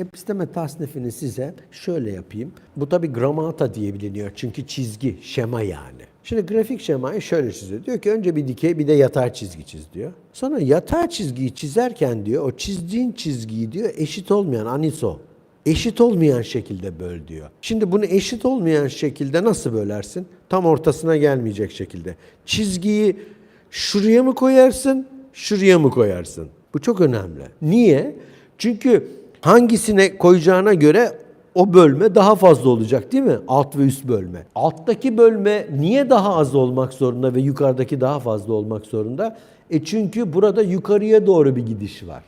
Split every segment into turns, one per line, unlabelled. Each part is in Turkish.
Episteme tasnifini size şöyle yapayım. Bu tabi gramata diye biliniyor. Çünkü çizgi, şema yani. Şimdi grafik şemayı şöyle çiziyor. Diyor ki önce bir dikey bir de yatay çizgi çiz diyor. Sonra yatay çizgiyi çizerken diyor o çizdiğin çizgiyi diyor eşit olmayan aniso eşit olmayan şekilde böl diyor. Şimdi bunu eşit olmayan şekilde nasıl bölersin? Tam ortasına gelmeyecek şekilde. Çizgiyi şuraya mı koyarsın, şuraya mı koyarsın? Bu çok önemli. Niye? Çünkü hangisine koyacağına göre o bölme daha fazla olacak değil mi? Alt ve üst bölme. Alttaki bölme niye daha az olmak zorunda ve yukarıdaki daha fazla olmak zorunda? E çünkü burada yukarıya doğru bir gidiş var.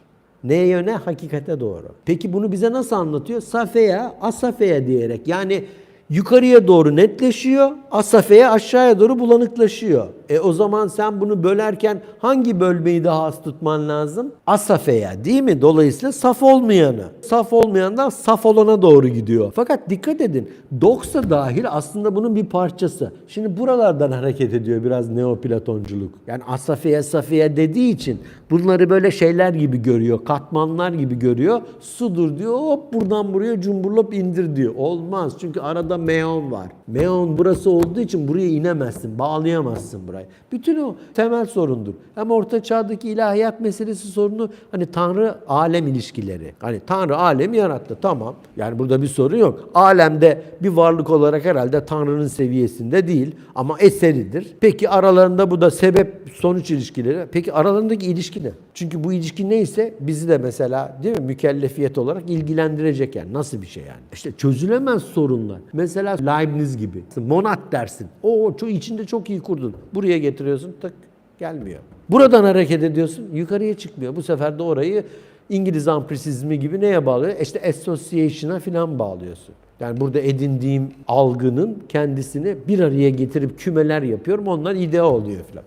Neye yöne? Hakikate doğru. Peki bunu bize nasıl anlatıyor? Safeya, asafeya diyerek. Yani yukarıya doğru netleşiyor, asafeya aşağıya doğru bulanıklaşıyor. E o zaman sen bunu bölerken hangi bölmeyi daha az tutman lazım? Asafeya değil mi? Dolayısıyla saf olmayanı. Saf olmayandan saf olana doğru gidiyor. Fakat dikkat edin, doksa dahil aslında bunun bir parçası. Şimdi buralardan hareket ediyor biraz neoplatonculuk. Yani asafeya safeya dediği için bunları böyle şeyler gibi görüyor, katmanlar gibi görüyor. Sudur diyor, hop buradan buraya cumburlop indir diyor. Olmaz çünkü arada meon var. Meon burası olduğu için buraya inemezsin, bağlayamazsın burayı. Bütün o temel sorundur. Hem orta çağdaki ilahiyat meselesi sorunu hani Tanrı alem ilişkileri. Hani Tanrı alemi yarattı tamam. Yani burada bir sorun yok. Alemde bir varlık olarak herhalde Tanrı'nın seviyesinde değil ama eseridir. Peki aralarında bu da sebep sonuç ilişkileri. Peki aralarındaki ilişki ne? Çünkü bu ilişki neyse bizi de mesela değil mi mükellefiyet olarak ilgilendirecek yani. Nasıl bir şey yani? İşte çözülemez sorunlar. Mesela Leibniz gibi. Monat dersin. O içinde çok iyi kurdun. Buraya getiriyorsun tık gelmiyor. Buradan hareket ediyorsun yukarıya çıkmıyor. Bu sefer de orayı İngiliz amprisizmi gibi neye bağlıyor? İşte association'a falan bağlıyorsun. Yani burada edindiğim algının kendisini bir araya getirip kümeler yapıyorum. Onlar idea oluyor falan.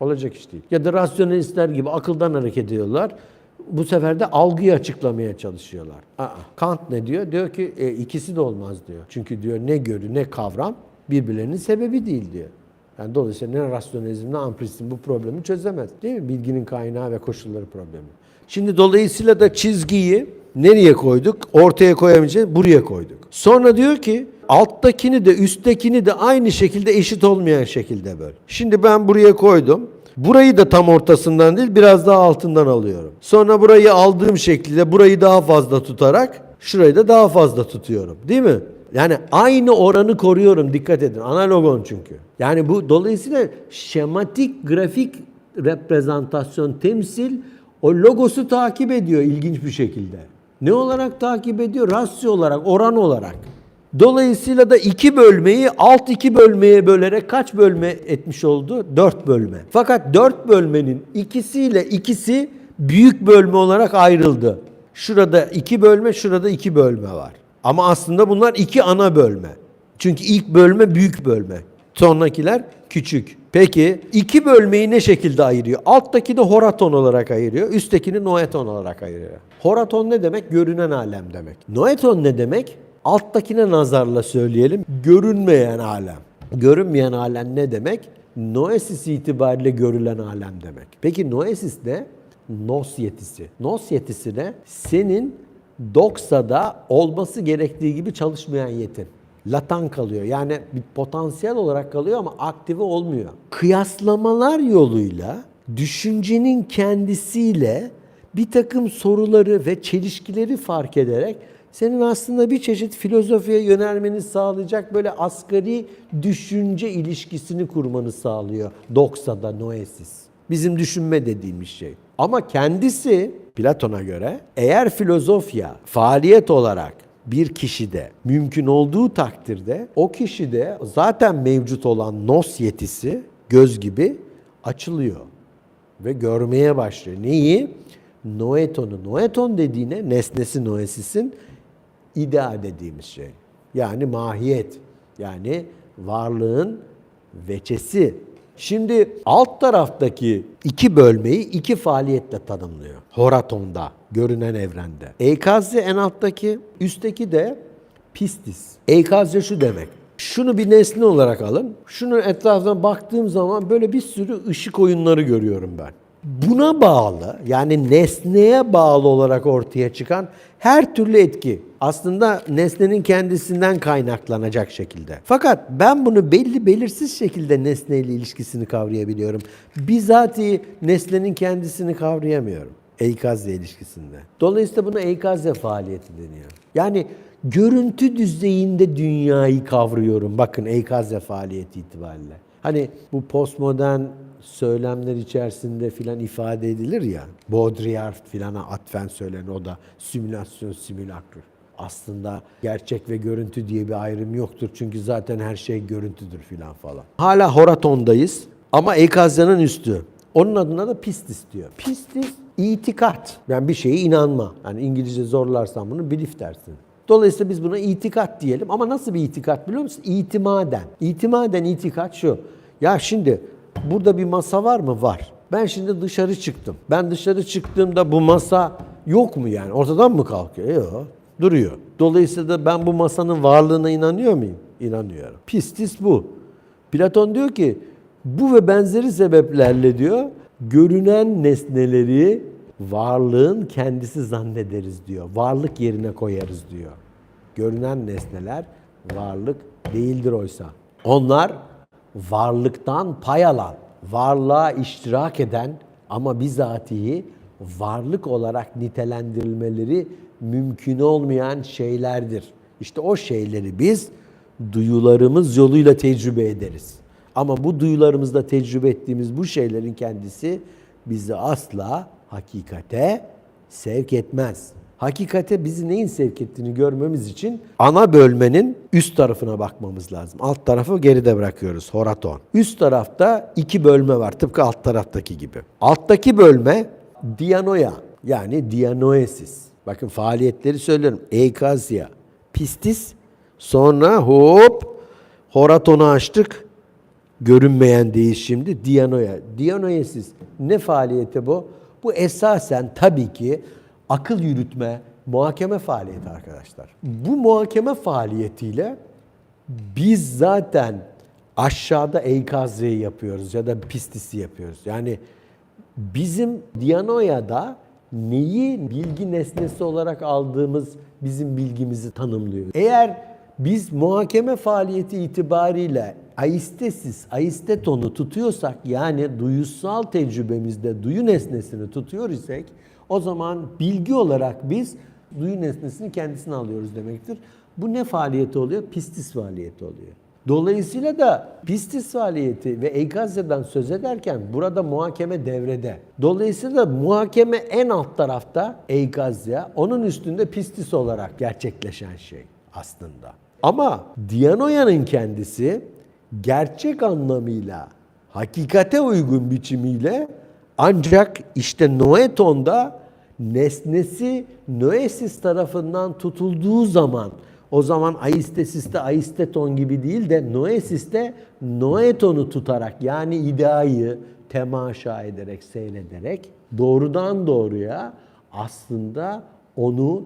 Olacak iş değil. Ya da rasyonelistler gibi akıldan hareket ediyorlar. Bu sefer de algıyı açıklamaya çalışıyorlar. Aa, Kant ne diyor? Diyor ki e, ikisi de olmaz diyor. Çünkü diyor ne görü ne kavram birbirlerinin sebebi değil diyor. Yani dolayısıyla ne rasyonalizm ne ampirizm bu problemi çözemez. Değil mi? Bilginin kaynağı ve koşulları problemi. Şimdi dolayısıyla da çizgiyi nereye koyduk? Ortaya koyamayacağız, buraya koyduk. Sonra diyor ki alttakini de üsttekini de aynı şekilde eşit olmayan şekilde böl. Şimdi ben buraya koydum. Burayı da tam ortasından değil biraz daha altından alıyorum. Sonra burayı aldığım şekilde burayı daha fazla tutarak şurayı da daha fazla tutuyorum. Değil mi? Yani aynı oranı koruyorum dikkat edin. Analogon çünkü. Yani bu dolayısıyla şematik grafik reprezentasyon temsil o logosu takip ediyor ilginç bir şekilde. Ne olarak takip ediyor? Rasyo olarak, oran olarak. Dolayısıyla da iki bölmeyi alt iki bölmeye bölerek kaç bölme etmiş oldu? Dört bölme. Fakat dört bölmenin ikisiyle ikisi büyük bölme olarak ayrıldı. Şurada iki bölme, şurada iki bölme var. Ama aslında bunlar iki ana bölme. Çünkü ilk bölme büyük bölme. Sonrakiler küçük. Peki iki bölmeyi ne şekilde ayırıyor? Alttaki de horaton olarak ayırıyor. Üsttekini noeton olarak ayırıyor. Horaton ne demek? Görünen alem demek. Noeton ne demek? Alttakine nazarla söyleyelim. Görünmeyen alem. Görünmeyen alem ne demek? Noesis itibariyle görülen alem demek. Peki noesis ne? Nos yetisi. Nos yetisi ne? Senin doksada olması gerektiği gibi çalışmayan yetin. Latan kalıyor. Yani bir potansiyel olarak kalıyor ama aktive olmuyor. Kıyaslamalar yoluyla düşüncenin kendisiyle bir takım soruları ve çelişkileri fark ederek senin aslında bir çeşit filozofiye yönelmeni sağlayacak böyle asgari düşünce ilişkisini kurmanı sağlıyor. Doksa'da noesis. Bizim düşünme dediğimiz şey. Ama kendisi Platon'a göre eğer filozofya faaliyet olarak bir kişide mümkün olduğu takdirde o kişide zaten mevcut olan nos yetisi göz gibi açılıyor ve görmeye başlıyor. Neyi? Noeton'u. Noeton dediğine nesnesi noesisin idea dediğimiz şey. Yani mahiyet. Yani varlığın veçesi. Şimdi alt taraftaki iki bölmeyi iki faaliyetle tanımlıyor. Horaton'da, görünen evrende. Eikazya en alttaki, üstteki de pistis. Eikazya şu demek. Şunu bir nesne olarak alın. Şunun etrafına baktığım zaman böyle bir sürü ışık oyunları görüyorum ben. Buna bağlı yani nesneye bağlı olarak ortaya çıkan her türlü etki aslında nesnenin kendisinden kaynaklanacak şekilde. Fakat ben bunu belli belirsiz şekilde nesneyle ilişkisini kavrayabiliyorum. Bizatihi nesnenin kendisini kavrayamıyorum. Eikazya ilişkisinde. Dolayısıyla buna eikazya faaliyeti deniyor. Yani görüntü düzeyinde dünyayı kavruyorum. Bakın eikazya faaliyeti itibariyle. Hani bu postmodern söylemler içerisinde filan ifade edilir ya. Baudrillard filana atfen söylen o da simülasyon simülakr. Aslında gerçek ve görüntü diye bir ayrım yoktur. Çünkü zaten her şey görüntüdür filan falan. Hala Horaton'dayız ama Eikazya'nın üstü. Onun adına da pistis diyor. Pistis itikat. Yani bir şeye inanma. Yani İngilizce zorlarsan bunu belief dersin. Dolayısıyla biz buna itikat diyelim ama nasıl bir itikat biliyor musun? İtimaden. İtimaden itikat şu. Ya şimdi burada bir masa var mı? Var. Ben şimdi dışarı çıktım. Ben dışarı çıktığımda bu masa yok mu yani? Ortadan mı kalkıyor? Yok. Duruyor. Dolayısıyla da ben bu masanın varlığına inanıyor muyum? İnanıyorum. Pistis bu. Platon diyor ki bu ve benzeri sebeplerle diyor görünen nesneleri varlığın kendisi zannederiz diyor. Varlık yerine koyarız diyor. Görünen nesneler varlık değildir oysa. Onlar varlıktan pay alan, varlığa iştirak eden ama bizatihi varlık olarak nitelendirilmeleri mümkün olmayan şeylerdir. İşte o şeyleri biz duyularımız yoluyla tecrübe ederiz. Ama bu duyularımızda tecrübe ettiğimiz bu şeylerin kendisi bizi asla hakikate sevk etmez. Hakikate bizi neyin sevk ettiğini görmemiz için ana bölmenin üst tarafına bakmamız lazım. Alt tarafı geride bırakıyoruz. Horaton. Üst tarafta iki bölme var. Tıpkı alt taraftaki gibi. Alttaki bölme dianoia yani dianoesis. Bakın faaliyetleri söylüyorum. Eikazya, pistis, sonra hop horatonu açtık. Görünmeyen değişimdi. Dianoia. Dianoesis ne faaliyeti bu? Bu esasen tabii ki akıl yürütme, muhakeme faaliyeti arkadaşlar. Bu muhakeme faaliyetiyle biz zaten aşağıda eikazreyi yapıyoruz ya da pistisi yapıyoruz. Yani bizim Dianoya'da neyi bilgi nesnesi olarak aldığımız bizim bilgimizi tanımlıyor. Eğer biz muhakeme faaliyeti itibariyle aistesis, aistetonu tutuyorsak yani duyusal tecrübemizde duyu nesnesini tutuyor isek o zaman bilgi olarak biz duyu nesnesini kendisine alıyoruz demektir. Bu ne faaliyeti oluyor? Pistis faaliyeti oluyor. Dolayısıyla da pistis faaliyeti ve eikazyadan söz ederken burada muhakeme devrede. Dolayısıyla muhakeme en alt tarafta eikazya, onun üstünde pistis olarak gerçekleşen şey aslında. Ama Dianoya'nın kendisi gerçek anlamıyla hakikate uygun biçimiyle ancak işte Noeton'da nesnesi Noesis tarafından tutulduğu zaman o zaman aistesiste aisteton gibi değil de noesiste noetonu tutarak yani iddiayı temaşa ederek, seyrederek doğrudan doğruya aslında onu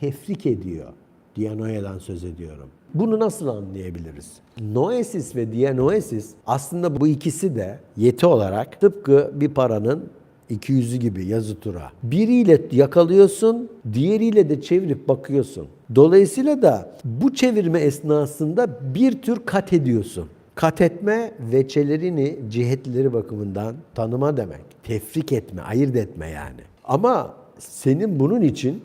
tefrik ediyor. Dianoya'dan söz ediyorum. Bunu nasıl anlayabiliriz? Noesis ve dianoesis aslında bu ikisi de yeti olarak tıpkı bir paranın iki yüzü gibi yazı tura. Biriyle yakalıyorsun, diğeriyle de çevirip bakıyorsun. Dolayısıyla da bu çevirme esnasında bir tür kat ediyorsun. Kat etme veçelerini cihetleri bakımından tanıma demek. Tefrik etme, ayırt etme yani. Ama senin bunun için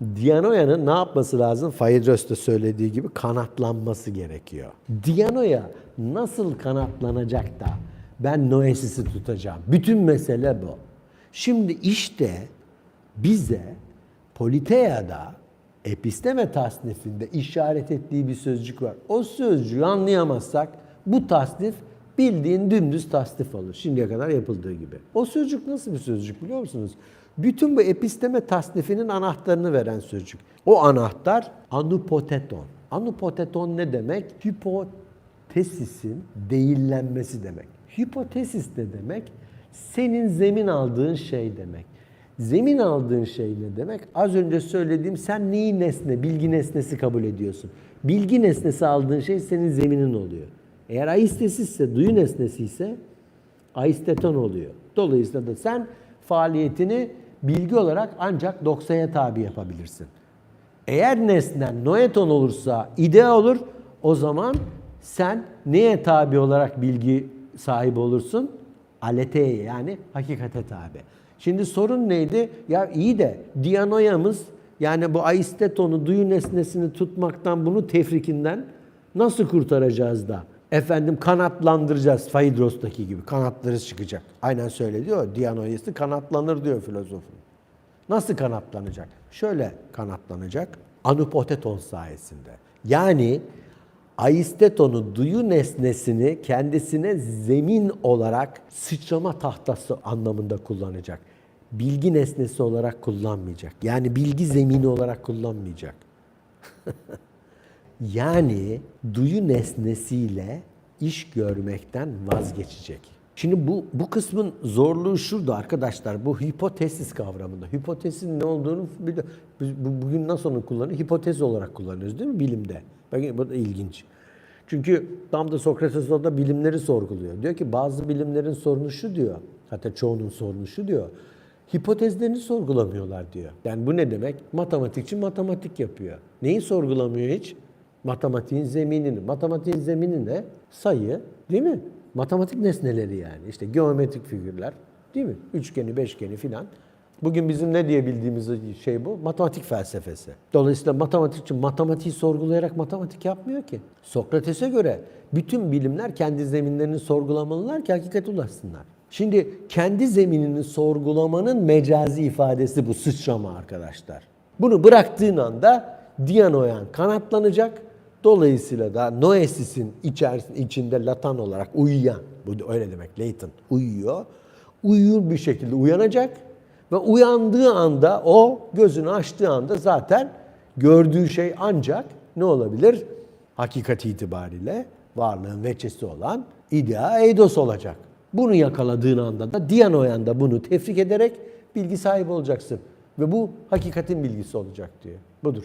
Dianoya'nın ne yapması lazım? Faydros da söylediği gibi kanatlanması gerekiyor. Dianoya nasıl kanatlanacak da ben Noesis'i tutacağım? Bütün mesele bu. Şimdi işte bize Politeia'da episteme tasnifinde işaret ettiği bir sözcük var. O sözcüğü anlayamazsak bu tasnif bildiğin dümdüz tasnif olur. Şimdiye kadar yapıldığı gibi. O sözcük nasıl bir sözcük biliyor musunuz? Bütün bu episteme tasnifinin anahtarını veren sözcük. O anahtar anupoteton. Anupoteton ne demek? Hipotesisin değillenmesi demek. Hipotesis ne demek? Senin zemin aldığın şey demek. Zemin aldığın şey ne demek? Az önce söylediğim sen neyi nesne, bilgi nesnesi kabul ediyorsun. Bilgi nesnesi aldığın şey senin zeminin oluyor. Eğer aistesizse, duyu nesnesi ise aisteton oluyor. Dolayısıyla da sen faaliyetini bilgi olarak ancak doksaya tabi yapabilirsin. Eğer nesnen noeton olursa idea olur. O zaman sen neye tabi olarak bilgi sahibi olursun? Aleteye yani hakikate tabi. Şimdi sorun neydi? Ya iyi de dianoyamız yani bu aistetonu duyu nesnesini tutmaktan bunu tefrikinden nasıl kurtaracağız da? Efendim kanatlandıracağız Phaedros'taki gibi. Kanatları çıkacak. Aynen söyle diyor. Dianoyası kanatlanır diyor filozofun. Nasıl kanatlanacak? Şöyle kanatlanacak. Anupoteton sayesinde. Yani aistetonu duyu nesnesini kendisine zemin olarak sıçrama tahtası anlamında kullanacak. Bilgi nesnesi olarak kullanmayacak. Yani bilgi zemini olarak kullanmayacak. Yani duyu nesnesiyle iş görmekten vazgeçecek. Şimdi bu bu kısmın zorluğu şurada arkadaşlar. Bu hipotesis kavramında. Hipotesin ne olduğunu bir de biz bu- bugün nasıl onu kullanıyoruz? Hipotez olarak kullanıyoruz değil mi bilimde? Bakın bu da ilginç. Çünkü tam da Sokrates orada bilimleri sorguluyor. Diyor ki bazı bilimlerin sorunu şu diyor. Hatta çoğunun sorunu şu diyor. Hipotezlerini sorgulamıyorlar diyor. Yani bu ne demek? Matematikçi matematik yapıyor. Neyi sorgulamıyor hiç? Matematiğin zeminini. Matematiğin zemini ne? Sayı, değil mi? Matematik nesneleri yani. İşte geometrik figürler, değil mi? Üçgeni, beşgeni filan. Bugün bizim ne diye bildiğimiz şey bu? Matematik felsefesi. Dolayısıyla matematikçi matematiği sorgulayarak matematik yapmıyor ki. Sokrates'e göre bütün bilimler kendi zeminlerini sorgulamalılar ki hakikate ulaşsınlar. Şimdi kendi zeminini sorgulamanın mecazi ifadesi bu sıçrama arkadaşlar. Bunu bıraktığın anda Dianoyan kanatlanacak. Dolayısıyla da noesis'in içerisinde içinde latan olarak uyuyan, bu öyle demek latent, uyuyor. Uyur bir şekilde uyanacak ve uyandığı anda o gözünü açtığı anda zaten gördüğü şey ancak ne olabilir? Hakikat itibariyle varlığın veçesi olan idea eidos olacak. Bunu yakaladığın anda da Dianoyan da bunu tefrik ederek bilgi sahibi olacaksın. Ve bu hakikatin bilgisi olacak diyor. Budur.